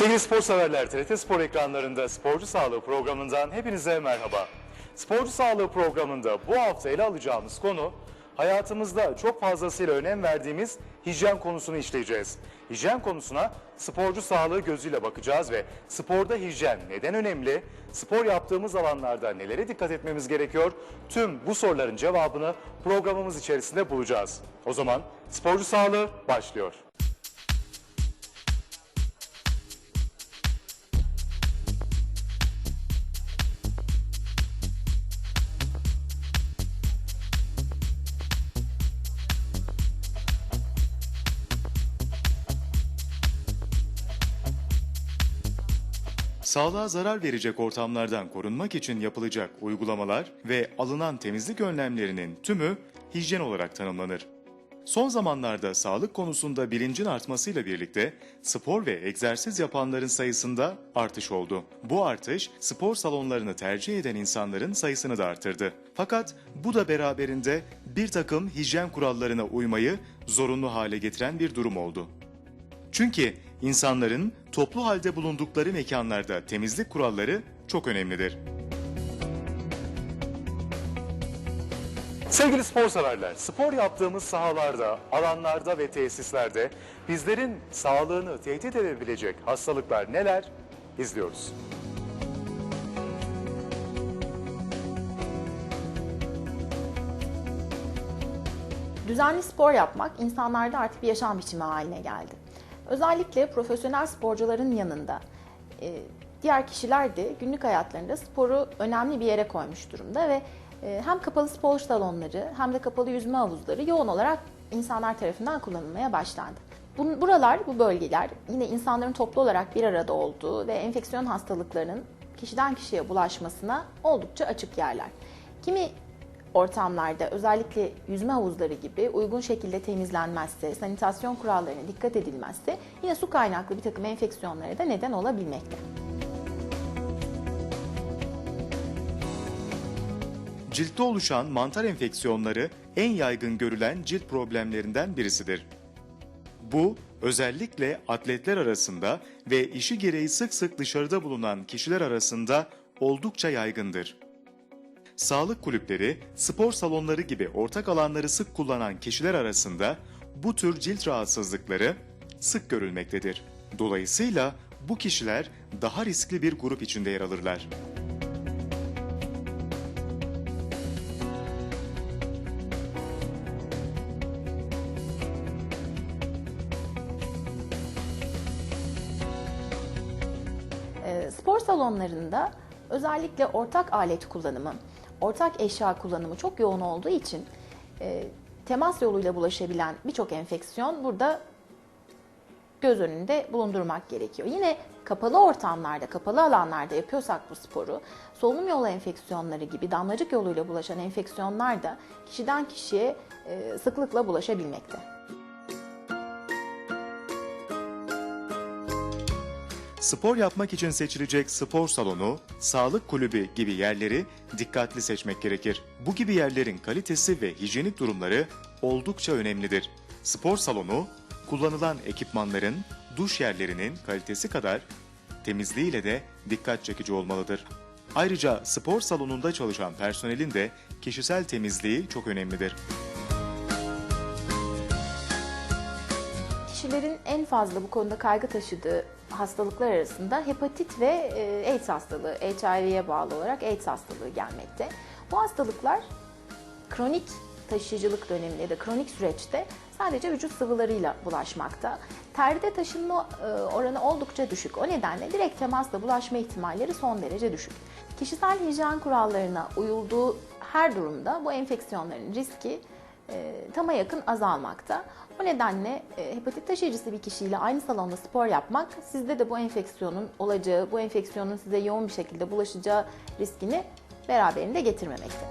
Sevgili spor severler, TRT Spor ekranlarında Sporcu Sağlığı programından hepinize merhaba. Sporcu Sağlığı programında bu hafta ele alacağımız konu hayatımızda çok fazlasıyla önem verdiğimiz hijyen konusunu işleyeceğiz. Hijyen konusuna sporcu sağlığı gözüyle bakacağız ve sporda hijyen neden önemli, spor yaptığımız alanlarda nelere dikkat etmemiz gerekiyor, tüm bu soruların cevabını programımız içerisinde bulacağız. O zaman sporcu sağlığı başlıyor. Sağlığa zarar verecek ortamlardan korunmak için yapılacak uygulamalar ve alınan temizlik önlemlerinin tümü hijyen olarak tanımlanır. Son zamanlarda sağlık konusunda bilincin artmasıyla birlikte spor ve egzersiz yapanların sayısında artış oldu. Bu artış spor salonlarını tercih eden insanların sayısını da artırdı. Fakat bu da beraberinde bir takım hijyen kurallarına uymayı zorunlu hale getiren bir durum oldu. Çünkü insanların toplu halde bulundukları mekanlarda temizlik kuralları çok önemlidir. Sevgili spor severler, spor yaptığımız sahalarda, alanlarda ve tesislerde bizlerin sağlığını tehdit edebilecek hastalıklar neler? İzliyoruz. Düzenli spor yapmak insanlarda artık bir yaşam biçimi haline geldi. Özellikle profesyonel sporcuların yanında e, diğer kişiler de günlük hayatlarında sporu önemli bir yere koymuş durumda ve e, hem kapalı spor salonları hem de kapalı yüzme havuzları yoğun olarak insanlar tarafından kullanılmaya başlandı. Bu- Buralar, bu bölgeler yine insanların toplu olarak bir arada olduğu ve enfeksiyon hastalıklarının kişiden kişiye bulaşmasına oldukça açık yerler. Kimi ortamlarda özellikle yüzme havuzları gibi uygun şekilde temizlenmezse, sanitasyon kurallarına dikkat edilmezse yine su kaynaklı bir takım enfeksiyonlara da neden olabilmekte. Ciltte oluşan mantar enfeksiyonları en yaygın görülen cilt problemlerinden birisidir. Bu özellikle atletler arasında ve işi gereği sık sık dışarıda bulunan kişiler arasında oldukça yaygındır. Sağlık kulüpleri, spor salonları gibi ortak alanları sık kullanan kişiler arasında bu tür cilt rahatsızlıkları sık görülmektedir. Dolayısıyla bu kişiler daha riskli bir grup içinde yer alırlar. Ee, Spor salonlarında özellikle ortak alet kullanımı, ortak eşya kullanımı çok yoğun olduğu için e, temas yoluyla bulaşabilen birçok enfeksiyon burada göz önünde bulundurmak gerekiyor. Yine kapalı ortamlarda, kapalı alanlarda yapıyorsak bu sporu, solunum yolu enfeksiyonları gibi damlacık yoluyla bulaşan enfeksiyonlar da kişiden kişiye e, sıklıkla bulaşabilmekte. Spor yapmak için seçilecek spor salonu, sağlık kulübü gibi yerleri dikkatli seçmek gerekir. Bu gibi yerlerin kalitesi ve hijyenik durumları oldukça önemlidir. Spor salonu, kullanılan ekipmanların, duş yerlerinin kalitesi kadar temizliğiyle de dikkat çekici olmalıdır. Ayrıca spor salonunda çalışan personelin de kişisel temizliği çok önemlidir. Kişilerin en fazla bu konuda kaygı taşıdığı hastalıklar arasında hepatit ve e, AIDS hastalığı, HIV'ye bağlı olarak AIDS hastalığı gelmekte. Bu hastalıklar kronik taşıyıcılık döneminde ya kronik süreçte sadece vücut sıvılarıyla bulaşmakta. Terde taşınma e, oranı oldukça düşük. O nedenle direkt temasla bulaşma ihtimalleri son derece düşük. Kişisel hijyen kurallarına uyulduğu her durumda bu enfeksiyonların riski e, tama yakın azalmakta. O nedenle e, hepatit taşıyıcısı bir kişiyle aynı salonda spor yapmak sizde de bu enfeksiyonun olacağı, bu enfeksiyonun size yoğun bir şekilde bulaşacağı riskini beraberinde getirmemekte.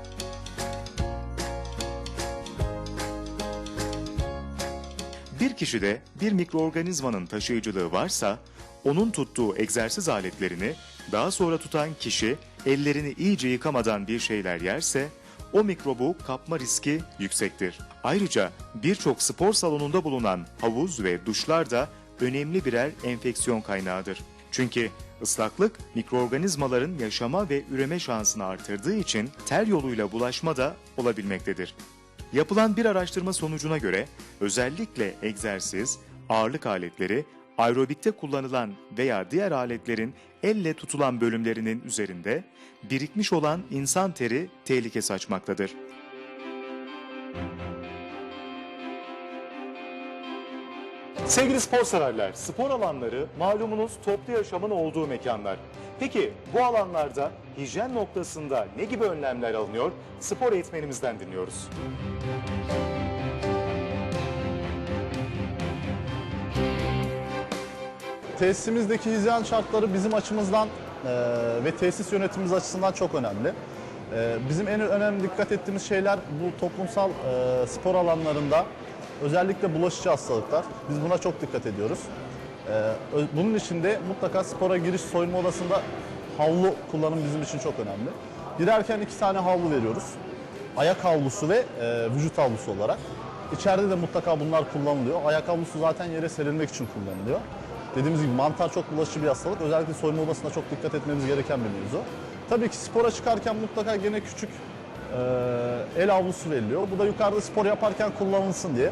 Bir kişide bir mikroorganizmanın taşıyıcılığı varsa, onun tuttuğu egzersiz aletlerini daha sonra tutan kişi ellerini iyice yıkamadan bir şeyler yerse, o mikrobu kapma riski yüksektir. Ayrıca birçok spor salonunda bulunan havuz ve duşlar da önemli birer enfeksiyon kaynağıdır. Çünkü ıslaklık mikroorganizmaların yaşama ve üreme şansını artırdığı için ter yoluyla bulaşma da olabilmektedir. Yapılan bir araştırma sonucuna göre özellikle egzersiz, ağırlık aletleri, aerobikte kullanılan veya diğer aletlerin elle tutulan bölümlerinin üzerinde birikmiş olan insan teri tehlike saçmaktadır. Sevgili spor severler, spor alanları malumunuz toplu yaşamın olduğu mekanlar. Peki bu alanlarda hijyen noktasında ne gibi önlemler alınıyor? Spor eğitmenimizden dinliyoruz. Tesisimizdeki hijyen şartları bizim açımızdan e, ve tesis yönetimimiz açısından çok önemli. E, bizim en önemli dikkat ettiğimiz şeyler bu toplumsal e, spor alanlarında özellikle bulaşıcı hastalıklar. Biz buna çok dikkat ediyoruz. E, bunun için de mutlaka spora giriş soyunma odasında havlu kullanım bizim için çok önemli. Girerken iki tane havlu veriyoruz. Ayak havlusu ve e, vücut havlusu olarak. İçeride de mutlaka bunlar kullanılıyor. Ayak havlusu zaten yere serilmek için kullanılıyor. Dediğimiz gibi mantar çok bulaşıcı bir hastalık. Özellikle soyunma odasında çok dikkat etmemiz gereken bir mevzu. Tabii ki spora çıkarken mutlaka gene küçük e, el havlusu veriliyor. Bu da yukarıda spor yaparken kullanılsın diye.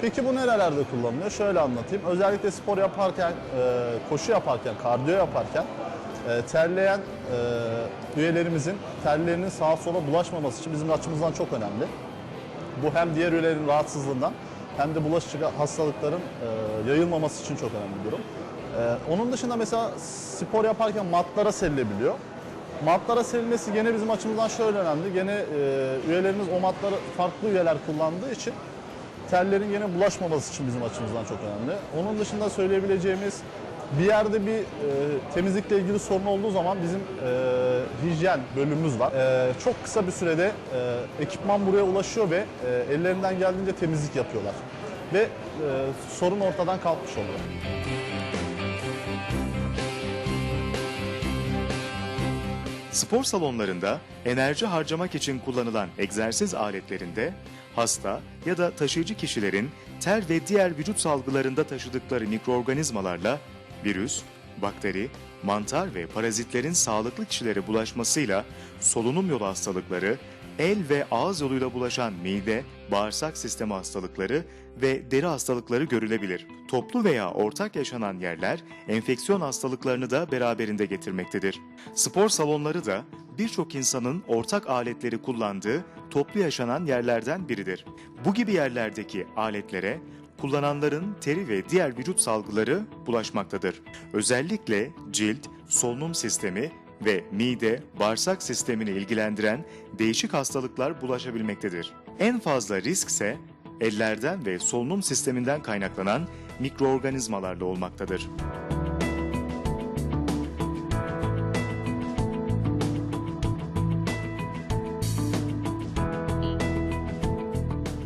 Peki bu nerelerde kullanılıyor? Şöyle anlatayım. Özellikle spor yaparken, e, koşu yaparken, kardiyo yaparken e, terleyen e, üyelerimizin terlerinin sağa sola bulaşmaması için bizim açımızdan çok önemli. Bu hem diğer üyelerin rahatsızlığından hem de bulaşıcı hastalıkların e, yayılmaması için çok önemli bir durum. E, onun dışında mesela spor yaparken matlara serilebiliyor. Matlara serilmesi gene bizim açımızdan şöyle önemli. Gene e, üyelerimiz o matları farklı üyeler kullandığı için terlerin gene bulaşmaması için bizim açımızdan çok önemli. Onun dışında söyleyebileceğimiz bir yerde bir e, temizlikle ilgili sorun olduğu zaman bizim e, hijyen bölümümüz var. E, çok kısa bir sürede e, ekipman buraya ulaşıyor ve e, ellerinden geldiğince temizlik yapıyorlar. Ve e, sorun ortadan kalkmış oluyor. Spor salonlarında enerji harcamak için kullanılan egzersiz aletlerinde hasta ya da taşıyıcı kişilerin ter ve diğer vücut salgılarında taşıdıkları mikroorganizmalarla virüs, bakteri, mantar ve parazitlerin sağlıklı kişilere bulaşmasıyla solunum yolu hastalıkları, el ve ağız yoluyla bulaşan mide, bağırsak sistemi hastalıkları ve deri hastalıkları görülebilir. Toplu veya ortak yaşanan yerler enfeksiyon hastalıklarını da beraberinde getirmektedir. Spor salonları da birçok insanın ortak aletleri kullandığı toplu yaşanan yerlerden biridir. Bu gibi yerlerdeki aletlere kullananların teri ve diğer vücut salgıları bulaşmaktadır. Özellikle cilt, solunum sistemi ve mide, bağırsak sistemini ilgilendiren değişik hastalıklar bulaşabilmektedir. En fazla risk ise ellerden ve solunum sisteminden kaynaklanan mikroorganizmalarla olmaktadır.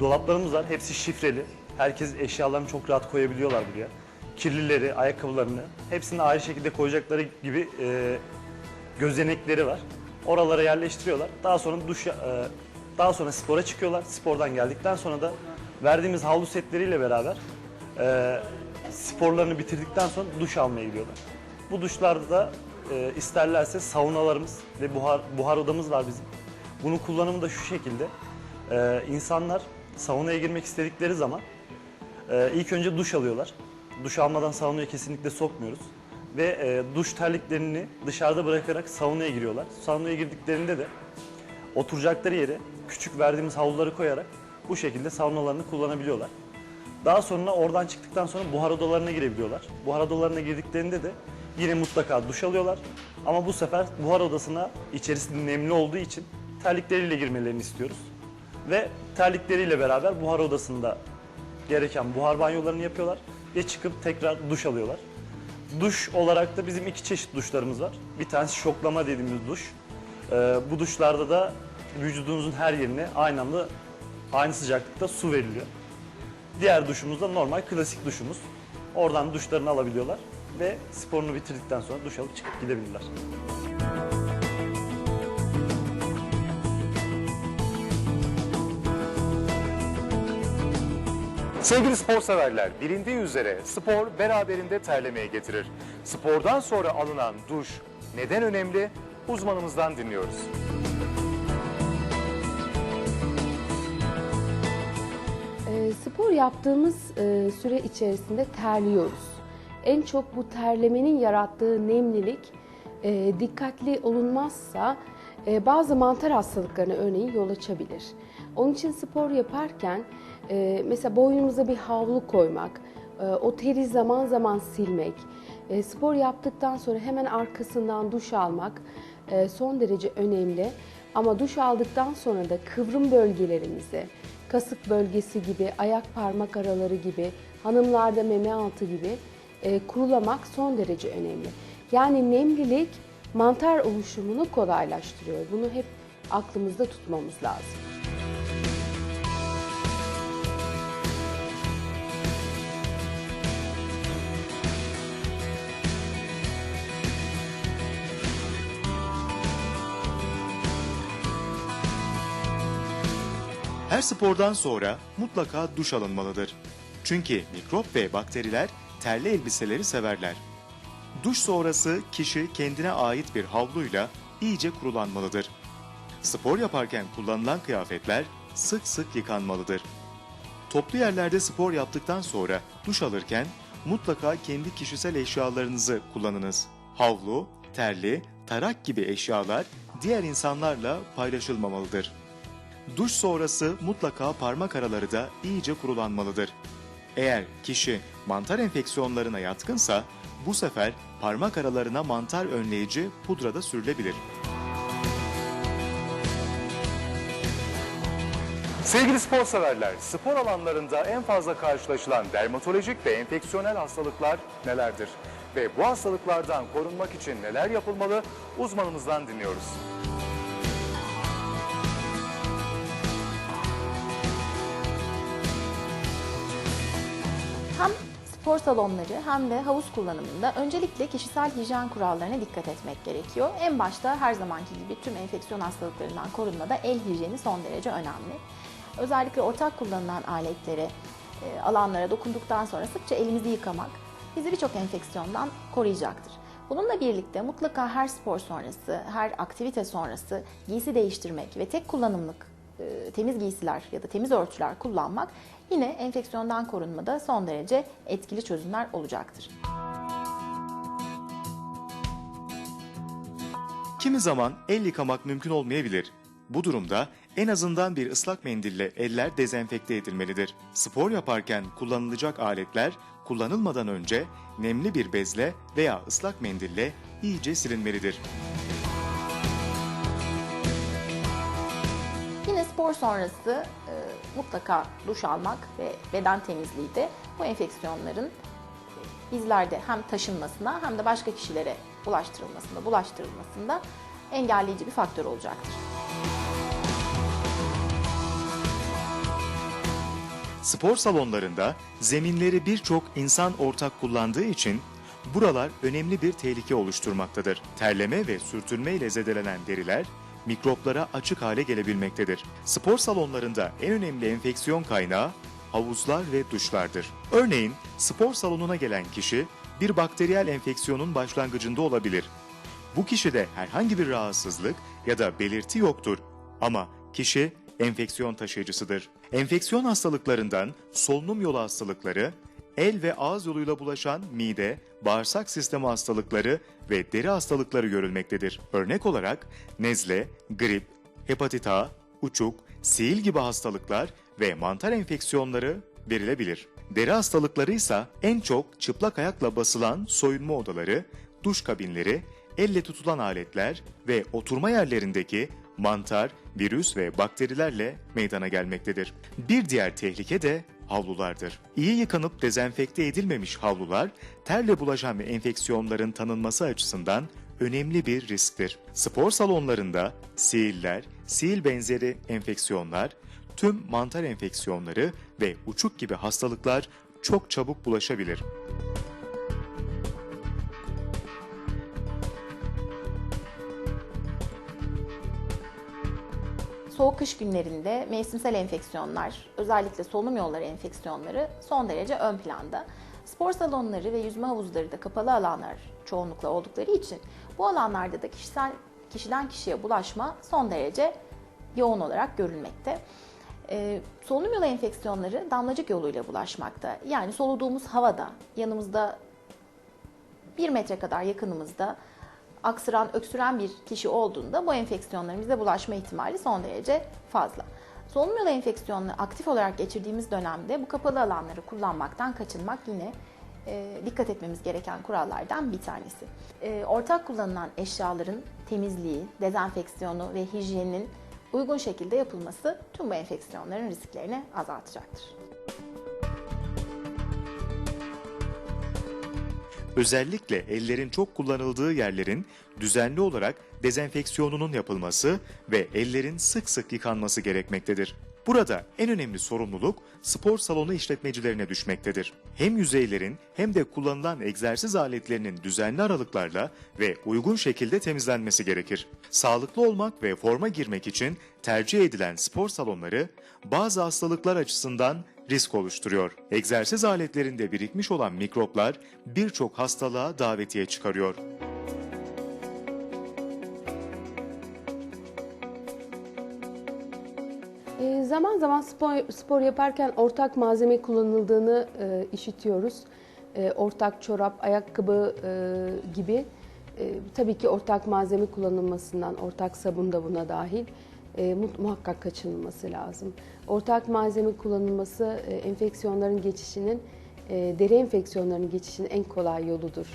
Dolaplarımız var. Hepsi şifreli. Herkes eşyalarını çok rahat koyabiliyorlar buraya. Kirlileri, ayakkabılarını hepsini ayrı şekilde koyacakları gibi e, gözenekleri var. Oralara yerleştiriyorlar. Daha sonra duş e, daha sonra spora çıkıyorlar. Spordan geldikten sonra da verdiğimiz havlu setleriyle beraber e, sporlarını bitirdikten sonra duş almaya gidiyorlar. Bu duşlarda da e, isterlerse saunalarımız ve buhar buhar odamız var bizim. Bunun kullanımı da şu şekilde. Ee, insanlar saunaya girmek istedikleri zaman e, ilk önce duş alıyorlar. Duş almadan saunaya kesinlikle sokmuyoruz. Ve e, duş terliklerini dışarıda bırakarak saunaya giriyorlar. Saunaya girdiklerinde de oturacakları yere küçük verdiğimiz havluları koyarak bu şekilde saunalarını kullanabiliyorlar. Daha sonra oradan çıktıktan sonra buhar odalarına girebiliyorlar. Buhar odalarına girdiklerinde de yine mutlaka duş alıyorlar. Ama bu sefer buhar odasına içerisi nemli olduğu için terlikleriyle girmelerini istiyoruz. Ve terlikleriyle beraber buhar odasında gereken buhar banyolarını yapıyorlar ve çıkıp tekrar duş alıyorlar. Duş olarak da bizim iki çeşit duşlarımız var. Bir tanesi şoklama dediğimiz duş. Ee, bu duşlarda da vücudunuzun her yerine aynı anda aynı sıcaklıkta su veriliyor. Diğer duşumuz da normal klasik duşumuz. Oradan duşlarını alabiliyorlar ve sporunu bitirdikten sonra duş alıp çıkıp gidebilirler. Sevgili spor severler, bilindiği üzere spor beraberinde terlemeye getirir. Spordan sonra alınan duş neden önemli? Uzmanımızdan dinliyoruz. E, spor yaptığımız e, süre içerisinde terliyoruz. En çok bu terlemenin yarattığı nemlilik e, dikkatli olunmazsa e, bazı mantar hastalıklarına örneğin yol açabilir. Onun için spor yaparken e, mesela boynumuza bir havlu koymak, e, o teri zaman zaman silmek, e, spor yaptıktan sonra hemen arkasından duş almak e, son derece önemli. Ama duş aldıktan sonra da kıvrım bölgelerimizi, kasık bölgesi gibi, ayak parmak araları gibi, hanımlarda meme altı gibi kurulamak son derece önemli. Yani nemlilik mantar oluşumunu kolaylaştırıyor. Bunu hep aklımızda tutmamız lazım. Her spordan sonra mutlaka duş alınmalıdır. Çünkü mikrop ve bakteriler terli elbiseleri severler. Duş sonrası kişi kendine ait bir havluyla iyice kurulanmalıdır. Spor yaparken kullanılan kıyafetler sık sık yıkanmalıdır. Toplu yerlerde spor yaptıktan sonra duş alırken mutlaka kendi kişisel eşyalarınızı kullanınız. Havlu, terli, tarak gibi eşyalar diğer insanlarla paylaşılmamalıdır. Duş sonrası mutlaka parmak araları da iyice kurulanmalıdır. Eğer kişi mantar enfeksiyonlarına yatkınsa bu sefer parmak aralarına mantar önleyici pudra da sürülebilir. Sevgili spor severler, spor alanlarında en fazla karşılaşılan dermatolojik ve enfeksiyonel hastalıklar nelerdir? Ve bu hastalıklardan korunmak için neler yapılmalı? Uzmanımızdan dinliyoruz. Spor salonları hem de havuz kullanımında öncelikle kişisel hijyen kurallarına dikkat etmek gerekiyor. En başta her zamanki gibi tüm enfeksiyon hastalıklarından korunmada el hijyeni son derece önemli. Özellikle ortak kullanılan aletlere, e, alanlara dokunduktan sonra sıkça elimizi yıkamak bizi birçok enfeksiyondan koruyacaktır. Bununla birlikte mutlaka her spor sonrası, her aktivite sonrası giysi değiştirmek ve tek kullanımlık temiz giysiler ya da temiz örtüler kullanmak yine enfeksiyondan korunmada son derece etkili çözümler olacaktır. Kimi zaman el yıkamak mümkün olmayabilir. Bu durumda en azından bir ıslak mendille eller dezenfekte edilmelidir. Spor yaparken kullanılacak aletler kullanılmadan önce nemli bir bezle veya ıslak mendille iyice silinmelidir. Spor sonrası e, mutlaka duş almak ve beden temizliği de bu enfeksiyonların e, bizlerde hem taşınmasına hem de başka kişilere ulaştırılmasında, bulaştırılmasında engelleyici bir faktör olacaktır. Spor salonlarında zeminleri birçok insan ortak kullandığı için buralar önemli bir tehlike oluşturmaktadır. Terleme ve sürtünme ile zedelenen deriler mikroplara açık hale gelebilmektedir. Spor salonlarında en önemli enfeksiyon kaynağı havuzlar ve duşlardır. Örneğin spor salonuna gelen kişi bir bakteriyel enfeksiyonun başlangıcında olabilir. Bu kişide herhangi bir rahatsızlık ya da belirti yoktur ama kişi enfeksiyon taşıyıcısıdır. Enfeksiyon hastalıklarından solunum yolu hastalıkları, el ve ağız yoluyla bulaşan mide, bağırsak sistemi hastalıkları ve deri hastalıkları görülmektedir. Örnek olarak nezle, grip, hepatit A, uçuk, sihil gibi hastalıklar ve mantar enfeksiyonları verilebilir. Deri hastalıkları ise en çok çıplak ayakla basılan soyunma odaları, duş kabinleri elle tutulan aletler ve oturma yerlerindeki mantar, virüs ve bakterilerle meydana gelmektedir. Bir diğer tehlike de havlulardır. İyi yıkanıp dezenfekte edilmemiş havlular terle bulaşan ve enfeksiyonların tanınması açısından önemli bir risktir. Spor salonlarında sihirler, sil benzeri enfeksiyonlar, tüm mantar enfeksiyonları ve uçuk gibi hastalıklar çok çabuk bulaşabilir. Soğuk kış günlerinde mevsimsel enfeksiyonlar, özellikle solunum yolları enfeksiyonları son derece ön planda. Spor salonları ve yüzme havuzları da kapalı alanlar çoğunlukla oldukları için bu alanlarda da kişisel kişiden kişiye bulaşma son derece yoğun olarak görülmekte. Ee, solunum yolu enfeksiyonları damlacık yoluyla bulaşmakta. Yani soluduğumuz havada, yanımızda bir metre kadar yakınımızda aksıran, öksüren bir kişi olduğunda bu enfeksiyonların bize bulaşma ihtimali son derece fazla. Solunum yolu enfeksiyonunu aktif olarak geçirdiğimiz dönemde bu kapalı alanları kullanmaktan kaçınmak yine e, dikkat etmemiz gereken kurallardan bir tanesi. E, ortak kullanılan eşyaların temizliği, dezenfeksiyonu ve hijyeninin uygun şekilde yapılması tüm bu enfeksiyonların risklerini azaltacaktır. Özellikle ellerin çok kullanıldığı yerlerin düzenli olarak dezenfeksiyonunun yapılması ve ellerin sık sık yıkanması gerekmektedir. Burada en önemli sorumluluk spor salonu işletmecilerine düşmektedir. Hem yüzeylerin hem de kullanılan egzersiz aletlerinin düzenli aralıklarla ve uygun şekilde temizlenmesi gerekir. Sağlıklı olmak ve forma girmek için tercih edilen spor salonları bazı hastalıklar açısından risk oluşturuyor. Egzersiz aletlerinde birikmiş olan mikroplar birçok hastalığa davetiye çıkarıyor. E, zaman zaman spor, spor yaparken ortak malzeme kullanıldığını e, işitiyoruz. E, ortak çorap, ayakkabı e, gibi. E, tabii ki ortak malzeme kullanılmasından, ortak sabun da buna dahil e, mu- muhakkak kaçınılması lazım. Ortak malzeme kullanılması e, enfeksiyonların geçişinin, e, deri enfeksiyonlarının geçişinin en kolay yoludur.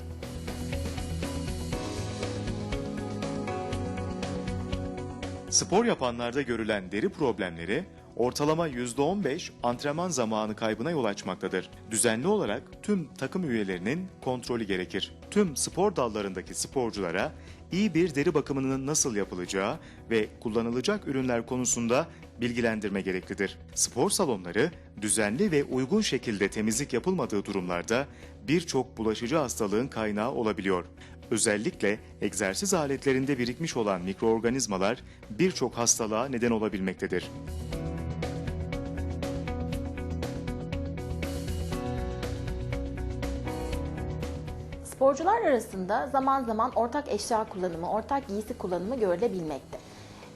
Spor yapanlarda görülen deri problemleri ortalama %15 antrenman zamanı kaybına yol açmaktadır. Düzenli olarak tüm takım üyelerinin kontrolü gerekir. Tüm spor dallarındaki sporculara iyi bir deri bakımının nasıl yapılacağı ve kullanılacak ürünler konusunda bilgilendirme gereklidir. Spor salonları düzenli ve uygun şekilde temizlik yapılmadığı durumlarda birçok bulaşıcı hastalığın kaynağı olabiliyor. Özellikle egzersiz aletlerinde birikmiş olan mikroorganizmalar birçok hastalığa neden olabilmektedir. Sporcular arasında zaman zaman ortak eşya kullanımı, ortak giysi kullanımı görülebilmekte.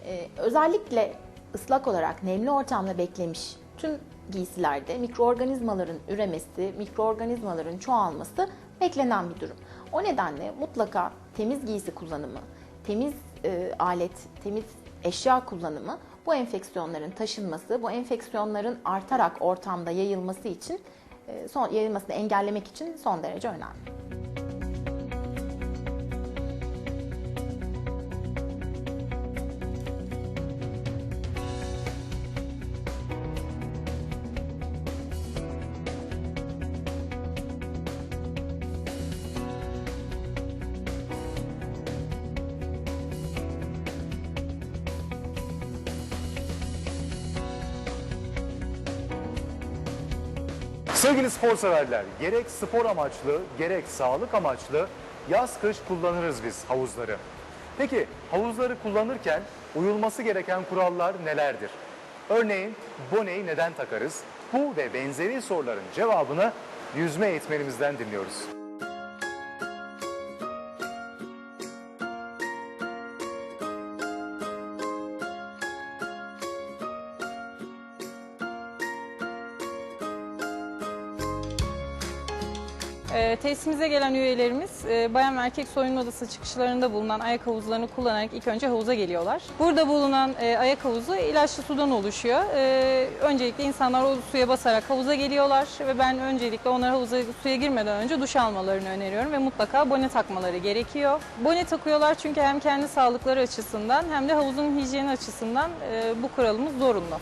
Ee, özellikle ıslak olarak nemli ortamda beklemiş tüm giysilerde mikroorganizmaların üremesi, mikroorganizmaların çoğalması beklenen bir durum. O nedenle mutlaka temiz giysi kullanımı, temiz e, alet, temiz eşya kullanımı bu enfeksiyonların taşınması, bu enfeksiyonların artarak ortamda yayılması için e, son yayılmasını engellemek için son derece önemli. Sevgili spor severler, gerek spor amaçlı, gerek sağlık amaçlı yaz kış kullanırız biz havuzları. Peki havuzları kullanırken uyulması gereken kurallar nelerdir? Örneğin boneyi neden takarız? Bu ve benzeri soruların cevabını yüzme eğitmenimizden dinliyoruz. E, tesisimize gelen üyelerimiz e, bayan ve erkek soyunma odası çıkışlarında bulunan ayak havuzlarını kullanarak ilk önce havuza geliyorlar. Burada bulunan e, ayak havuzu ilaçlı sudan oluşuyor. E, öncelikle insanlar o suya basarak havuza geliyorlar ve ben öncelikle onlara havuza suya girmeden önce duş almalarını öneriyorum ve mutlaka bone takmaları gerekiyor. Bone takıyorlar çünkü hem kendi sağlıkları açısından hem de havuzun hijyeni açısından e, bu kuralımız zorunlu.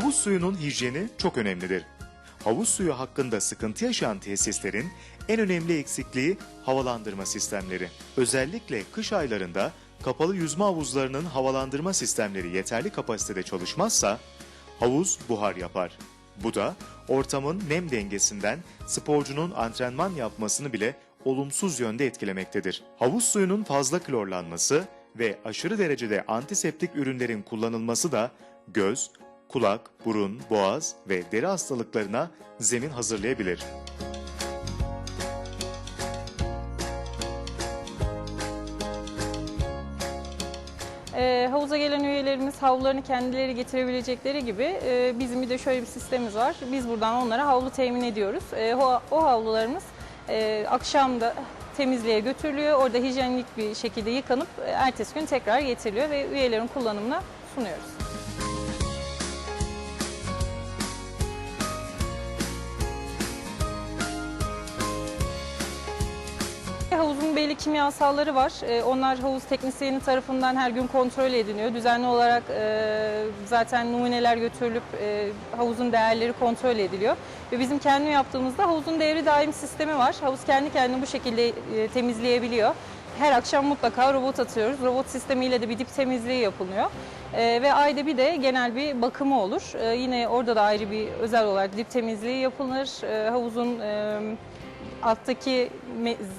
Havuz suyunun hijyeni çok önemlidir. Havuz suyu hakkında sıkıntı yaşayan tesislerin en önemli eksikliği havalandırma sistemleri. Özellikle kış aylarında kapalı yüzme havuzlarının havalandırma sistemleri yeterli kapasitede çalışmazsa havuz buhar yapar. Bu da ortamın nem dengesinden sporcunun antrenman yapmasını bile olumsuz yönde etkilemektedir. Havuz suyunun fazla klorlanması ve aşırı derecede antiseptik ürünlerin kullanılması da göz, kulak, burun, boğaz ve deri hastalıklarına zemin hazırlayabilir. E, havuza gelen üyelerimiz havlularını kendileri getirebilecekleri gibi e, bizim bir de şöyle bir sistemimiz var. Biz buradan onlara havlu temin ediyoruz. E, o, o havlularımız e, akşam da temizliğe götürülüyor. Orada hijyenik bir şekilde yıkanıp e, ertesi gün tekrar getiriliyor ve üyelerin kullanımına sunuyoruz. Havuzun belli kimyasalları var. Ee, Onlar havuz teknisyeni tarafından her gün kontrol ediliyor. Düzenli olarak e, zaten numuneler götürülüp e, havuzun değerleri kontrol ediliyor. Ve bizim kendi yaptığımızda havuzun devri daim sistemi var. Havuz kendi kendini bu şekilde e, temizleyebiliyor. Her akşam mutlaka robot atıyoruz. Robot sistemiyle de bir dip temizliği yapılıyor. Ee, ve ayda bir de genel bir bakımı olur. Ee, yine orada da ayrı bir özel olarak dip temizliği yapılır. Ee, havuzun e, alttaki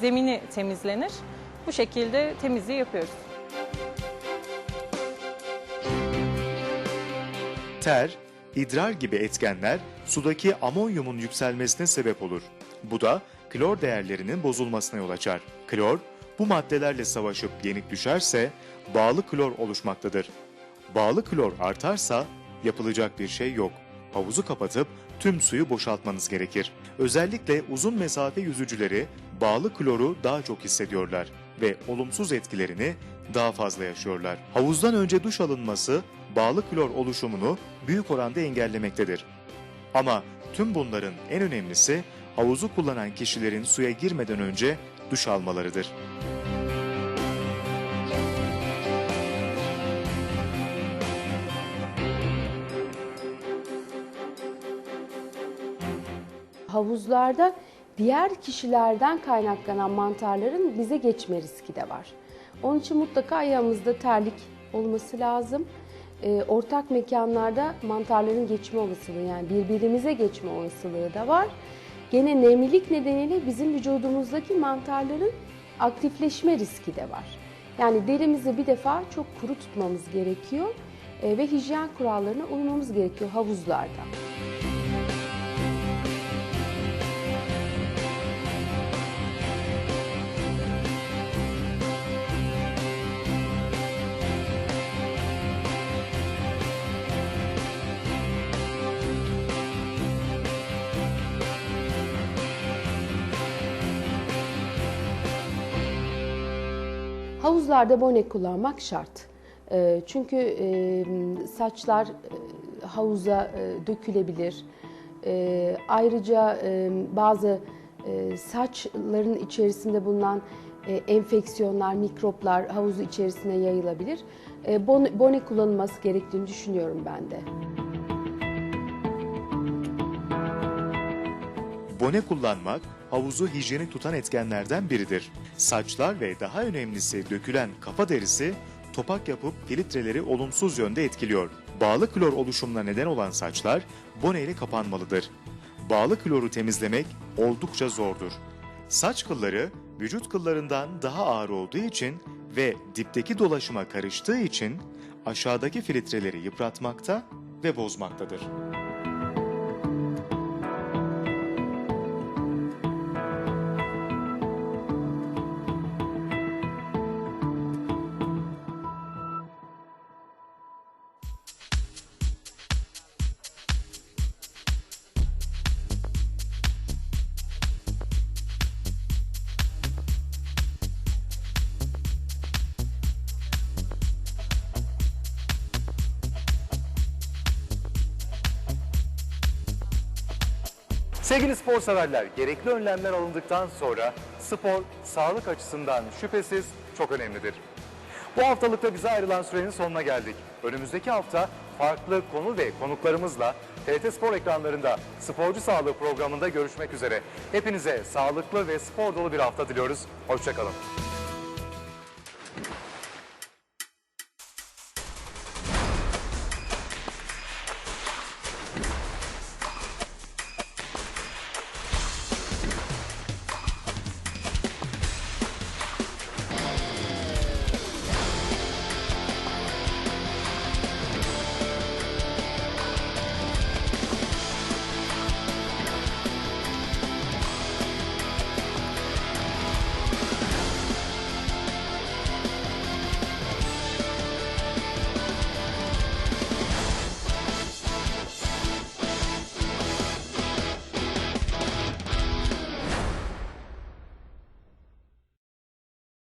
zemini temizlenir. Bu şekilde temizliği yapıyoruz. Ter, idrar gibi etkenler sudaki amonyumun yükselmesine sebep olur. Bu da klor değerlerinin bozulmasına yol açar. Klor, bu maddelerle savaşıp yenik düşerse bağlı klor oluşmaktadır. Bağlı klor artarsa yapılacak bir şey yok. Havuzu kapatıp tüm suyu boşaltmanız gerekir. Özellikle uzun mesafe yüzücüleri bağlı kloru daha çok hissediyorlar ve olumsuz etkilerini daha fazla yaşıyorlar. Havuzdan önce duş alınması bağlı klor oluşumunu büyük oranda engellemektedir. Ama tüm bunların en önemlisi havuzu kullanan kişilerin suya girmeden önce duş almalarıdır. Havuzlarda diğer kişilerden kaynaklanan mantarların bize geçme riski de var. Onun için mutlaka ayağımızda terlik olması lazım. Ee, ortak mekanlarda mantarların geçme olasılığı yani birbirimize geçme olasılığı da var. Gene nemlilik nedeniyle bizim vücudumuzdaki mantarların aktifleşme riski de var. Yani derimizi bir defa çok kuru tutmamız gerekiyor e, ve hijyen kurallarına uymamız gerekiyor havuzlarda. Havuzlarda bone kullanmak şart. Ee, Çünkü e, saçlar e, havuza e, dökülebilir. Ee, Ayrıca bazı saçların içerisinde bulunan enfeksiyonlar, mikroplar havuzu içerisine yayılabilir. E, bone kullanılması gerektiğini düşünüyorum ben de. Bone kullanmak havuzu hijyenik tutan etkenlerden biridir. Saçlar ve daha önemlisi dökülen kafa derisi topak yapıp filtreleri olumsuz yönde etkiliyor. Bağlı klor oluşumuna neden olan saçlar bone ile kapanmalıdır. Bağlı kloru temizlemek oldukça zordur. Saç kılları vücut kıllarından daha ağır olduğu için ve dipteki dolaşıma karıştığı için aşağıdaki filtreleri yıpratmakta ve bozmaktadır. Sevgili spor severler, gerekli önlemler alındıktan sonra spor sağlık açısından şüphesiz çok önemlidir. Bu haftalıkta bize ayrılan sürenin sonuna geldik. Önümüzdeki hafta farklı konu ve konuklarımızla TRT Spor ekranlarında Sporcu Sağlığı programında görüşmek üzere. Hepinize sağlıklı ve spor dolu bir hafta diliyoruz. Hoşçakalın.